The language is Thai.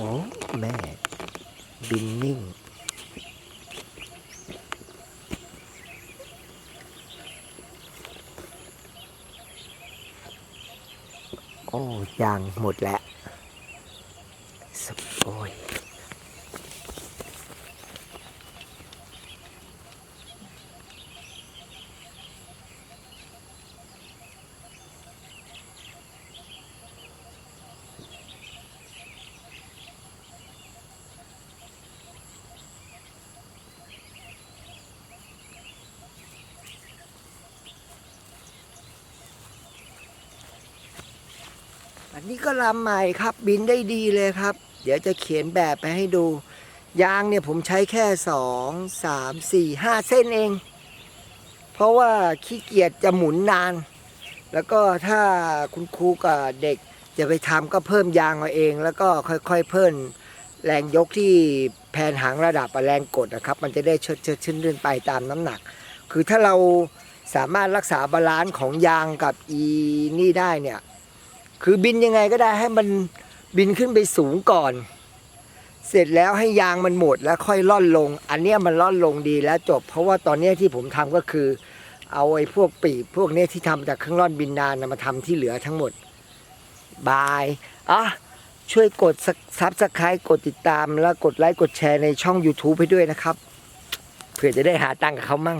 อ้แม่ บินนิ่ง โอ้ยางหมดแล้วสบโอ้ย อันนี้ก็ลำใหม่ครับบินได้ดีเลยครับ เดี๋ยวจะเขียนแบบไปให้ดู ยางเนี่ยผมใช้แค่สองสามสี่ห้าเส้นเอง เพราะว่าขี้เกียจจะหมุนนาน แล้วก็ถ้าคุณครูกับเด็กจะไปทำก็เพิ่มยางเอาเอง แล้วก็ค่อยๆเพิ่มแรงยกที่แผนหางระดับแรงกดนะครับ มันจะได้เชิดเชิดขึ้นเรื่นไปตามน้ำหนัก คือถ้าเราสามารถรักษาบาลานซ์ของยางกับอีนี่ได้เนี่ย คือบินยังไงก็ได้ให้มันบินขึ้นไปสูงก่อน เสร็จแล้วให้ยางมันหมดแล้วค่อยล่อนลง อันเนี้ยมันล่อนลงดีแล้วจบ เพราะว่าตอนเนี้ยที่ผมทำก็คือ เอาไอ้พวกปีกพวกเนี้ยที่ทำจากเครื่องร่อนบินนานนะมาทำที่เหลือทั้งหมดบายอะช่วยกดซับสไครต์กดติดตาม แล้วกดไลค์กดแชร์ในช่อง YouTube ให้ด้วยนะครับเพื่อจะได้หาตังค์กับเขามั่ง